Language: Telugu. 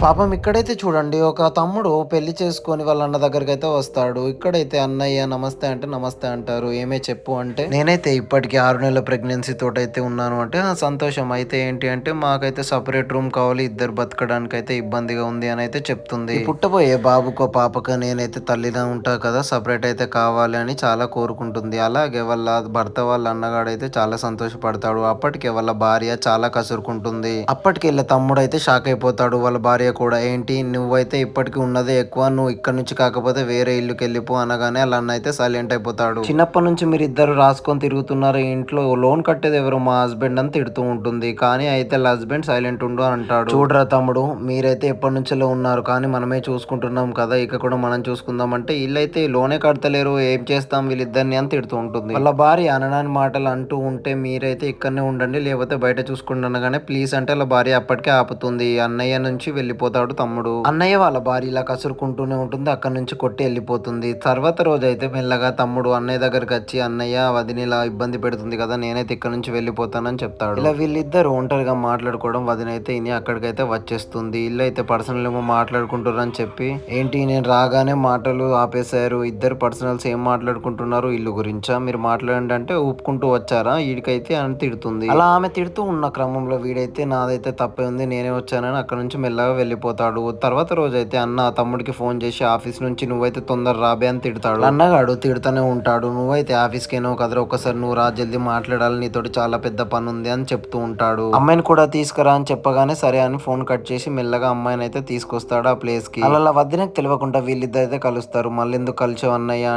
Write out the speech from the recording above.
పాపం ఇక్కడైతే చూడండి ఒక తమ్ముడు పెళ్ళి చేసుకొని వాళ్ళ అన్న దగ్గరికి అయితే వస్తాడు. ఇక్కడైతే అన్నయ్య నమస్తే అంటే నమస్తే అంటారు. ఏమే చెప్పు అంటే నేనైతే ఇప్పటికి ఆరు నెలల ప్రెగ్నెన్సీ తోటైతే ఉన్నాను అంటే సంతోషం. అయితే ఏంటి అంటే మాకైతే సపరేట్ రూమ్ కావాలి ఇద్దరు బతకడానికి అయితే ఇబ్బందిగా ఉంది అని అయితే చెప్తుంది. పుట్టబోయే బాబుకో పాపకో నేనైతే తల్లిగా ఉంటా కదా సపరేట్ అయితే కావాలి అని చాలా కోరుకుంటుంది. అలాగే వాళ్ళ భర్త వాళ్ళ అన్నగాడైతే చాలా సంతోషపడతాడు. అప్పటికే వాళ్ళ భార్య చాలా కసురుకుంటుంది. అప్పటికి వీళ్ళ తమ్ముడు అయితే షాక్ అయిపోతాడు. వాళ్ళ భార్య కూడా ఏంటి నువ్వైతే ఇప్పటికి ఉన్నదే ఎక్కువ నువ్వు ఇక్కడ నుంచి కాకపోతే వేరే ఇల్లుకి వెళ్ళిపో అనగానే వాళ్ళ అన్న అయితే సైలెంట్ అయిపోతాడు. చిన్నప్పటి నుంచి మీరు ఇద్దరు రాసుకొని తిరుగుతున్నారు ఇంట్లో లోన్ కట్టేది ఎవరు? మా హస్బెండ్ అని తిడుతూ ఉంటుంది. కానీ అయితే హస్బెండ్ సైలెంట్ ఉండు అని అంటాడు. చూడరా తమ్ముడు మీరైతే ఎప్పటి నుంచో ఉన్నారు? కానీ మనమే చూసుకుంటున్నాం కదా ఇక కూడా మనం చూసుకుందాం అంటే వీళ్ళైతే లోనే కడతలేరు ఏం చేస్తాం వీళ్ళిద్దరిని అని తిడుతూ ఉంటుంది. వాళ్ళ భార్య అననాని మాటలు అంటూ ఉంటే మీరైతే ఇక్కడనే ఉండండి లేకపోతే బయట చూసుకుంటూ అనగానే ప్లీజ్ అంటే వాళ్ళ భార్య అప్పటికే ఆపుతుంది. అన్నయ్య నుంచి వెళ్ళి వెళ్ళిపోతాడు తమ్ముడు. అన్నయ్య వాళ్ళ భార్య ఇలా కసురుకుంటూనే ఉంటుంది. అక్కడ నుంచి కొట్టి వెళ్ళిపోతుంది. తర్వాత రోజు అయితే మెల్లగా తమ్ముడు అన్నయ్య దగ్గరికి వచ్చి అన్నయ్య వదిన ఇలా ఇబ్బంది పెడుతుంది కదా నేనైతే ఇక్కడ నుంచి వెళ్ళిపోతానని చెప్తాడు. ఇలా వీళ్ళిద్దరు ఒంటరిగా మాట్లాడుకోవడం వదిన అయితే ఇని అక్కడికైతే వచ్చేస్తుంది. ఇల్లు అయితే పర్సనల్ ఏమో మాట్లాడుకుంటున్నారని అని చెప్పి ఏంటి నేను రాగానే మాటలు ఆపేశారు. ఇద్దరు పర్సనల్స్ ఏం మాట్లాడుకుంటున్నారు? ఇల్లు గురించా? మీరు మాట్లాడండి అంటే ఊపుకుంటూ వచ్చారా? వీడికైతే అని తిడుతుంది. అలా ఆమె తిడుతూ ఉన్న క్రమంలో వీడైతే నాదైతే తప్పే ఉంది నేనే వచ్చానని అక్కడ నుంచి మెల్లగా వెళ్ళిపోతాడు. తర్వాత రోజు అయితే అన్న తమ్ముడికి ఫోన్ చేసి ఆఫీస్ నుంచి నువ్వైతే తొందర రాబే అని తిడతాడు. అన్నగాడు తిడుతూనే ఉంటాడు. నువ్వైతే ఆఫీస్కి ఏనో కదరా ఒకసారి నువ్వు రా జల్దీ మాట్లాడాలి నీతోటి చాలా పెద్ద పని ఉంది అని చెప్తూ ఉంటాడు. అమ్మాయిని కూడా తీసుకురా అని చెప్పగానే సరే అని ఫోన్ కట్ చేసి మెల్లగా అమ్మాయిని అయితే తీసుకొస్తాడు ఆ ప్లేస్కి అలా వద్దనకు తెలియకుండా వీళ్ళిద్దరైతే కలుస్తారు. మళ్ళీ ఎందుకు కలిసావు అన్నయ్య?